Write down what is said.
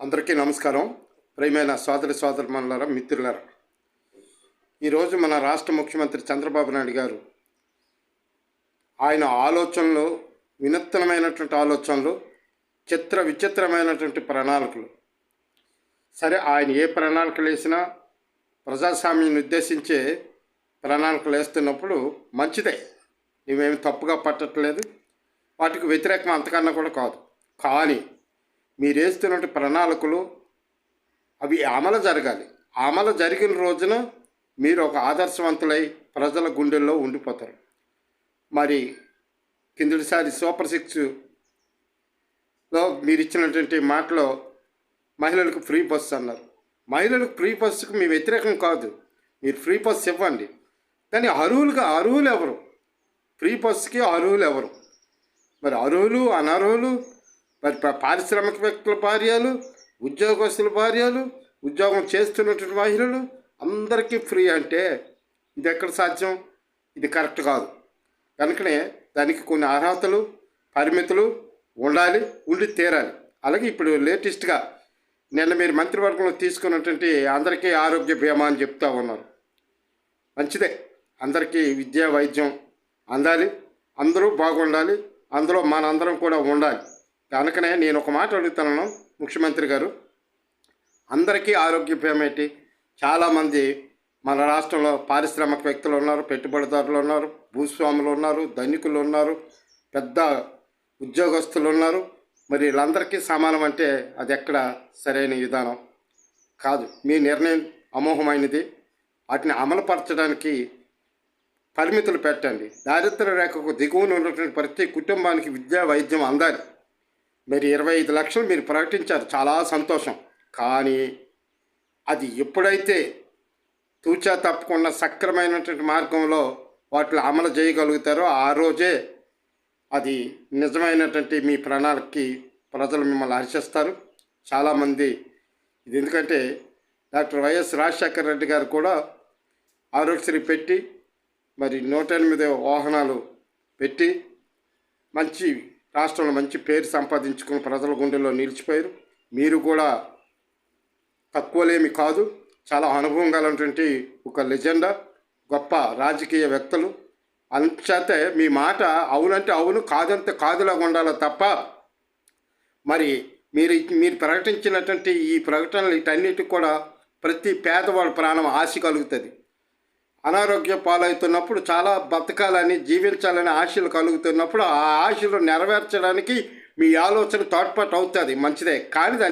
అందరికీ నమస్కారం. ప్రియమైన సోదరి సోదరుమణులారా మిత్రులరా. ఈరోజు మన రాష్ట్ర ముఖ్యమంత్రి చంద్రబాబు నాయుడు గారు ఆయన ఆలోచనలు వినూత్నమైనటువంటి ఆలోచనలు చిత్ర విచిత్రమైనటువంటి ప్రణాళికలు. సరే ఆయన ఏ ప్రణాళికలు వేసినా ప్రజాస్వామ్యాన్ని ఉద్దేశించే ప్రణాళికలు వేస్తున్నప్పుడు మంచిదే. నువ్వేమి తప్పుగా పట్టట్లేదు. వాటికి వ్యతిరేకం అంతకన్నా కూడా కాదు. కానీ మీరు వేస్తున్నటువంటి ప్రణాళికలు అవి అమలు జరగాలి. అమలు జరిగిన రోజున మీరు ఒక ఆదర్శవంతులై ప్రజల గుండెల్లో ఉండిపోతారు. మరి కిందటిసారి సూపర్ సిక్స్లో మీరు ఇచ్చినటువంటి మాటలో మహిళలకు ఫ్రీ బస్సు అన్నారు. మహిళలకు ఫ్రీ బస్సుకు మీ వ్యతిరేకం కాదు. మీరు ఫ్రీ బస్సు ఇవ్వండి. కానీ అర్హులుగా అర్హులు ఎవరు ఫ్రీ బస్సుకి అర్హులు ఎవరు మరి అర్హులు అనర్హులు పారిశ్రామికవేత్తల పారిశ్రామిక వ్యక్తుల భార్యలు ఉద్యోగస్తుల భార్యలు ఉద్యోగం చేస్తున్నటువంటి మహిళలు అందరికీ ఫ్రీ అంటే ఇది ఎక్కడ సాధ్యం? ఇది కరెక్ట్ కాదు. కనుకనే దానికి కొన్ని అర్హతలు పరిమితులు ఉండాలి ఉండి తీరాలి. అలాగే ఇప్పుడు లేటెస్ట్గా నిన్న మీరు మంత్రివర్గంలో తీసుకున్నటువంటి అందరికీ ఆరోగ్య బీమా అని చెప్తా ఉన్నారు. మంచిదే. అందరికీ విద్యా వైద్యం అందాలి. అందరూ బాగుండాలి. అందులో మనందరం కూడా ఉండాలి. కనుకనే నేను ఒక మాట అడుగుతున్నాను ముఖ్యమంత్రి గారు. అందరికీ ఆరోగ్య బీమా ఏంటి చాలామంది మన రాష్ట్రంలో పారిశ్రామిక వ్యక్తులు ఉన్నారు పెట్టుబడిదారులు ఉన్నారు భూస్వాములు ఉన్నారు ధనికులు ఉన్నారు పెద్ద ఉద్యోగస్తులు ఉన్నారు. మరి వీళ్ళందరికీ సమానం అంటే అది ఎక్కడ సరైన విధానం కాదు. మీ నిర్ణయం అమోఘమైనది వాటిని అమలుపరచడానికి పరిమితులు పెట్టండి. దారిద్ర్య రేఖకు దిగువన ఉన్నటువంటి ప్రతి కుటుంబానికి విద్యా వైద్యం అందాలి. మరి ఇరవై ఐదు లక్షలు మీరు ప్రకటించారు. చాలా సంతోషం. కానీ అది ఎప్పుడైతే తూచా తప్పకుండా సక్రమైనటువంటి మార్గంలో వాటిని అమలు చేయగలుగుతారో ఆ రోజే అది నిజమైనటువంటి మీ ప్రణాళికకి ప్రజలు మిమ్మల్ని హర్షిస్తారు. చాలామంది ఇది ఎందుకంటే డాక్టర్ వైఎస్ రాజశేఖర రెడ్డి గారు కూడా ఆరోగ్యశ్రీ పెట్టి మరి నూట ఎనిమిది వాహనాలు పెట్టి మంచి రాష్ట్రంలో మంచి పేరు సంపాదించుకుని ప్రజల గుండెల్లో నిలిచిపోయారు. మీరు కూడా తక్కువలేమి కాదు. చాలా అనుభవం గలటువంటి ఒక లెజెండా గొప్ప రాజకీయ వ్యక్తులు. అంచేతే మీ మాట అవునంటే అవును కాదంటే కాదులాగా ఉండాలి తప్ప మరి మీరు మీరు ప్రకటించినటువంటి ఈ ప్రకటనలు వీటన్నిటికి కూడా ప్రతి పేదవాడి ప్రాణం ఆశ కలుగుతుంది. అనారోగ్య పాలవుతున్నప్పుడు చాలా బతకాలని జీవించాలని ఆశలు కలుగుతున్నప్పుడు ఆ ఆశలు నెరవేర్చడానికి మీ ఆలోచన తోడ్పాటు అవుతుంది మంచిదే. కానీ